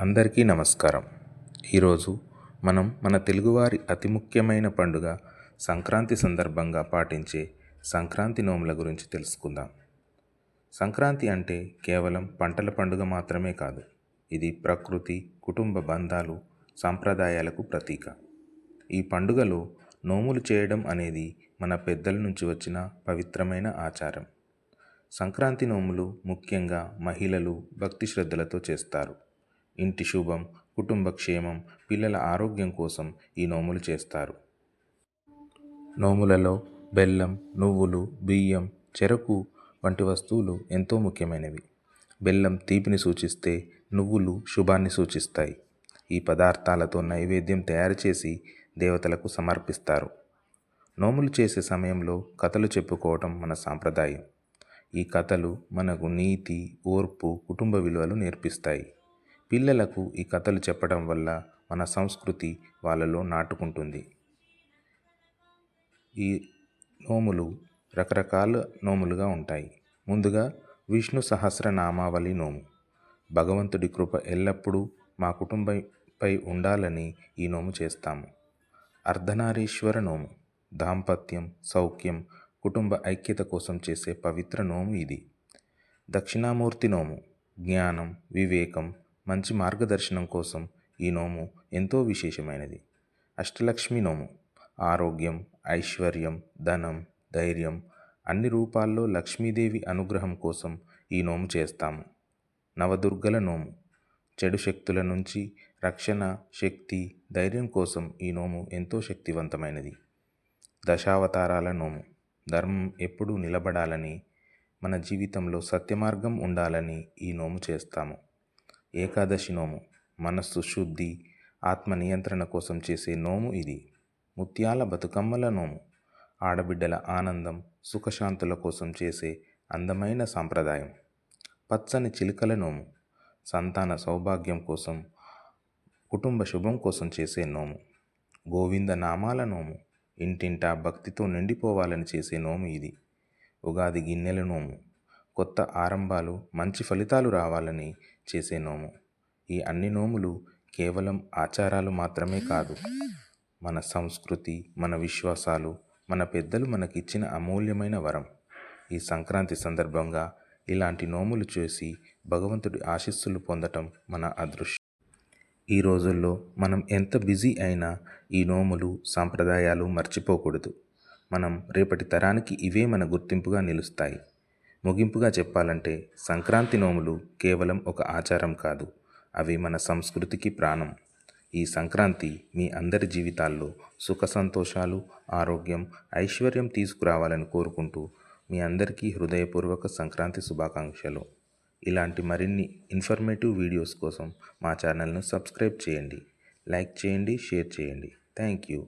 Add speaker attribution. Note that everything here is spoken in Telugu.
Speaker 1: అందరికీ నమస్కారం. ఈరోజు మనం మన తెలుగువారి అతి ముఖ్యమైన పండుగ సంక్రాంతి సందర్భంగా పాటించే సంక్రాంతి నోముల గురించి తెలుసుకుందాం. సంక్రాంతి అంటే కేవలం పంటల పండుగ మాత్రమే కాదు ఇది ప్రకృతి కుటుంబ బంధాలు సాంప్రదాయాలకు ప్రతీక. ఈ పండుగలో నోములు చేయడం అనేది మన పెద్దల నుంచి వచ్చిన పవిత్రమైన ఆచారం. సంక్రాంతి నోములు ముఖ్యంగా మహిళలు భక్తి శ్రద్ధలతో చేస్తారు. ఇంటి శుభం కుటుంబ క్షేమం పిల్లల ఆరోగ్యం కోసం ఈ నోములు చేస్తారు. నోములలో బెల్లం నువ్వులు బియ్యం చెరకు వంటి వస్తువులు ఎంతో ముఖ్యమైనవి. బెల్లం తీపిని సూచిస్తే నువ్వులు శుభాన్ని సూచిస్తాయి. ఈ పదార్థాలతో నైవేద్యం తయారు చేసి దేవతలకు సమర్పిస్తారు. నోములు చేసే సమయంలో కథలు చెప్పుకోవటం మన సాంప్రదాయం. ఈ కథలు మనకు నీతి ఓర్పు కుటుంబ విలువలు నేర్పిస్తాయి. పిల్లలకు ఈ కథలు చెప్పడం వల్ల మన సంస్కృతి వాళ్ళలో నాటుకుంటుంది. ఈ నోములు రకరకాల నోములుగా ఉంటాయి. ముందుగా విష్ణు సహస్రనామావళి నోము. భగవంతుడి కృప ఎల్లప్పుడూ మా కుటుంబంపై ఉండాలని ఈ నోము చేస్తాము. అర్ధనారీశ్వర నోము. దాంపత్యం సౌఖ్యం కుటుంబ ఐక్యత కోసం చేసే పవిత్ర నోము ఇది. దక్షిణామూర్తి నోము. జ్ఞానం వివేకం మంచి మార్గదర్శనం కోసం ఈ నోము ఎంతో విశేషమైనది. అష్టలక్ష్మి నోము. ఆరోగ్యం ఐశ్వర్యం ధనం ధైర్యం అన్ని రూపాల్లో లక్ష్మీదేవి అనుగ్రహం కోసం ఈ నోము చేస్తాము. నవదుర్గల నోము. చెడు శక్తుల నుంచి రక్షణ శక్తి ధైర్యం కోసం ఈ నోము ఎంతో శక్తివంతమైనది. దశావతారాల నోము. ధర్మం ఎప్పుడూ నిలబడాలని మన జీవితంలో సత్యమార్గం ఉండాలని ఈ నోము చేస్తాము. ఏకాదశి నోము. మనస్సు శుద్ధి ఆత్మ నియంత్రణ కోసం చేసే నోము ఇది. ముత్యాల బతుకమ్మల నోము. ఆడబిడ్డల ఆనందం సుఖశాంతుల కోసం చేసే అందమైన సాంప్రదాయం. పచ్చని చిలుకల నోము. సంతాన సౌభాగ్యం కోసం కుటుంబ శుభం కోసం చేసే నోము. గోవింద నామాల నోము. ఇంటింటా భక్తితో నిండిపోవాలని చేసే నోము ఇది. ఉగాది గిన్నెల నోము. కొత్త ఆరంభాలు మంచి ఫలితాలు రావాలని చేసే నోము. ఈ అన్ని నోములు కేవలం ఆచారాలు మాత్రమే కాదు. మన సంస్కృతి మన విశ్వాసాలు మన పెద్దలు మనకిచ్చిన అమూల్యమైన వరం. ఈ సంక్రాంతి సందర్భంగా ఇలాంటి నోములు చేసి భగవంతుడి ఆశీస్సులు పొందటం మన అదృష్టం. ఈ రోజుల్లో మనం ఎంత బిజీ అయినా ఈ నోములు సాంప్రదాయాలు మర్చిపోకూడదు. మనం రేపటి తరానికి ఇవే మన గుర్తింపుగా నిలుస్తాయి. ముగింపుగా చెప్పాలంటే సంక్రాంతి నోములు కేవలం ఒక ఆచారం కాదు అవి మన సంస్కృతికి ప్రాణం. ఈ సంక్రాంతి మీ అందరి జీవితాల్లో సుఖ సంతోషాలు ఆరోగ్యం ఐశ్వర్యం తీసుకురావాలని కోరుకుంటూ మీ అందరికీ హృదయపూర్వక సంక్రాంతి శుభాకాంక్షలు. ఇలాంటి మరిన్ని ఇన్ఫర్మేటివ్ వీడియోస్ కోసం మా ఛానల్ను సబ్స్క్రైబ్ చేయండి లైక్ చేయండి షేర్ చేయండి. Thank you.